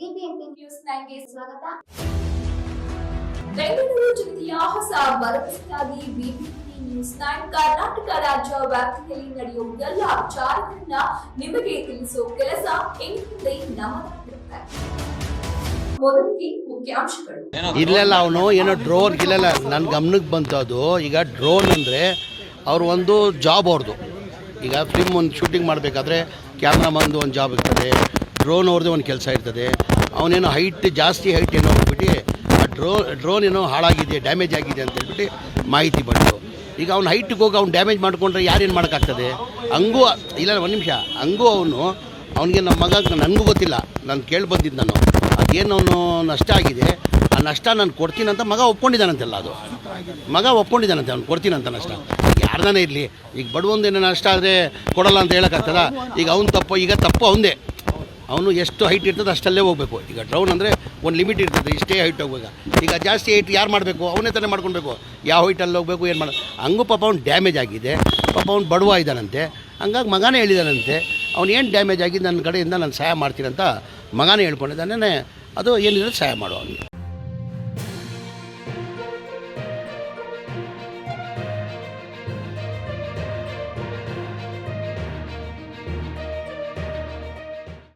BBMP news ನೈನ್ಗೆ ಸ್ವಾಗತ. ಬೆಂಗಳೂರು ಜಿಲ್ಲೆಯ ಹೊಸ ಭರವಸೆಯಾಗಿ ಬಿಬಿಎಂಪಿ ನ್ಯೂಸ್ ನೈನ್ ಕರ್ನಾಟಕ ರಾಜ್ಯ ವ್ಯಾಪ್ತಿಯಲ್ಲಿ ನಡೆಯುವ ಎಲ್ಲ ವಿಚಾರಗಳನ್ನ ನಿಮಗೆ ತಿಳಿಸುವ ಕೆಲಸ ಇನ್ಮುಂದೆ ನಮ್ಮದಾಗಿರುತ್ತೆ ಮೊದಲಿಗೆ ಮುಖ್ಯಾಂಶಗಳು. ಇಲ್ಲೆಲ್ಲ ಅವನು ಏನೋ ಡ್ರೋನ್ ಇಲ್ಲೆಲ್ಲ. ನನ್ನ ಗಮನಕ್ಕೆ ಬಂತು ಅದು ಈಗ ಡ್ರೋನ್ ಅಂದರೆ ಅವ್ರು ಒಂದು ಜಾಬ್ ಅವ್ರದ್ದು ಈಗ ಫಿಲ್ಮ್ ಒಂದು ಶೂಟಿಂಗ್ ಮಾಡಬೇಕಾದ್ರೆ ಕ್ಯಾಮ್ರಾಮನ್ದು ಒಂದು ಜಾಬ್ ಇರ್ತದೆ ಡ್ರೋನ್ ಅವ್ರದ್ದು ಒಂದು ಕೆಲಸ ಇರ್ತದೆ. ಅವನೇನೋ ಹೈಟ್ ಜಾಸ್ತಿ ಹೈಟ್ ಏನೋ ಹೋಗ್ಬಿಟ್ಟು, ಆ ಡ್ರೋ ಡ್ರೋನ್ ಏನೋ ಹಾಳಾಗಿದೆ ಡ್ಯಾಮೇಜ್ ಆಗಿದೆ ಅಂತ ಹೇಳ್ಬಿಟ್ಟು ಮಾಹಿತಿ ಬಂತು. ಈಗ ಅವ್ನು ಹೈಟ್ಗೆ ಹೋಗಿ ಅವ್ನು ಡ್ಯಾಮೇಜ್ ಮಾಡಿಕೊಂಡ್ರೆ ಯಾರೇನು ಮಾಡೋಕ್ಕಾಗ್ತದೆ? ಹಂಗೂ, ಇಲ್ಲ, ಒಂದು ನಿಮಿಷ. ಹಂಗೂ ಅವನು, ಅವನಿಗೆ ನಮ್ಮ ಮಗ, ನನಗೂ ಗೊತ್ತಿಲ್ಲ. ನಾನು ಕೇಳಿ ಬಂದಿದ್ದು ನಾನು. ಅದೇನು ಅವನು ನಷ್ಟ ಆಗಿದೆ. ಆ ನಷ್ಟ ನಾನು ಕೊಡ್ತೀನಂತ ಮಗ ಒಪ್ಕೊಂಡಿದ್ದಾನಂತೆಲ್ಲ ಅದು. ಮಗ ಒಪ್ಕೊಂಡಿದ್ದಾನಂತೆ, ಅವ್ನು ಕೊಡ್ತೀನಂತ ನಷ್ಟ. ಯಾರ್ದಾನೇ ಇರಲಿ, ಈಗ ಬಡವೊಂದೇನೋ ನಷ್ಟ ಆದರೆ ಕೊಡಲ್ಲ ಅಂತ ಹೇಳೋಕ್ಕಾಗ್ತದ? ಈಗ ಅವ್ನು ತಪ್ಪು, ಈಗ ತಪ್ಪು ಅವನದೇ. ಅವನು ಎಷ್ಟು ಹೈಟ್ ಇರ್ತದೆ ಅಷ್ಟಲ್ಲೇ ಹೋಗಬೇಕು. ಈಗ ಡ್ರೌನ್ ಅಂದರೆ ಒಂದು ಲಿಮಿಟ್ ಇರ್ತದೆ, ಇಷ್ಟೇ ಹೈಟ್ ಹೋಗ್ಬೇಕು ಈಗ ಜಾಸ್ತಿ ಹೈಟ್ ಯಾರು ಮಾಡಬೇಕು? ಅವನೇ ತಾನೇ ಮಾಡ್ಕೊಳ್ಬೇಕು. ಯಾವ ಹೈಟಲ್ಲಿ ಹೋಗಬೇಕು, ಏನು ಮಾಡ? ಹಂಗೂ ಪಾಪ ಅವ್ನು ಡ್ಯಾಮೇಜ್ ಆಗಿದೆ. ಪಾಪ ಅವ್ನು ಬಡವ ಇದ್ದಾನಂತೆ ಹಂಗಾಗಿ ಮಗನೇ ಹೇಳಿದಾನಂತೆ. ಅವ್ನು ಏನು ಡ್ಯಾಮೇಜ್ ಆಗಿದೆ ನನ್ನ ಕಡೆಯಿಂದ ನಾನು ಸಹಾಯ ಮಾಡ್ತೀನಂತ ಮಗನೇ ಹೇಳ್ಕೊಂಡಿದ್ದಾನೆ. ಅದು ಏನಿದ್ರೆ ಸಹಾಯ ಮಾಡುವ ಅವನಿಗೆ.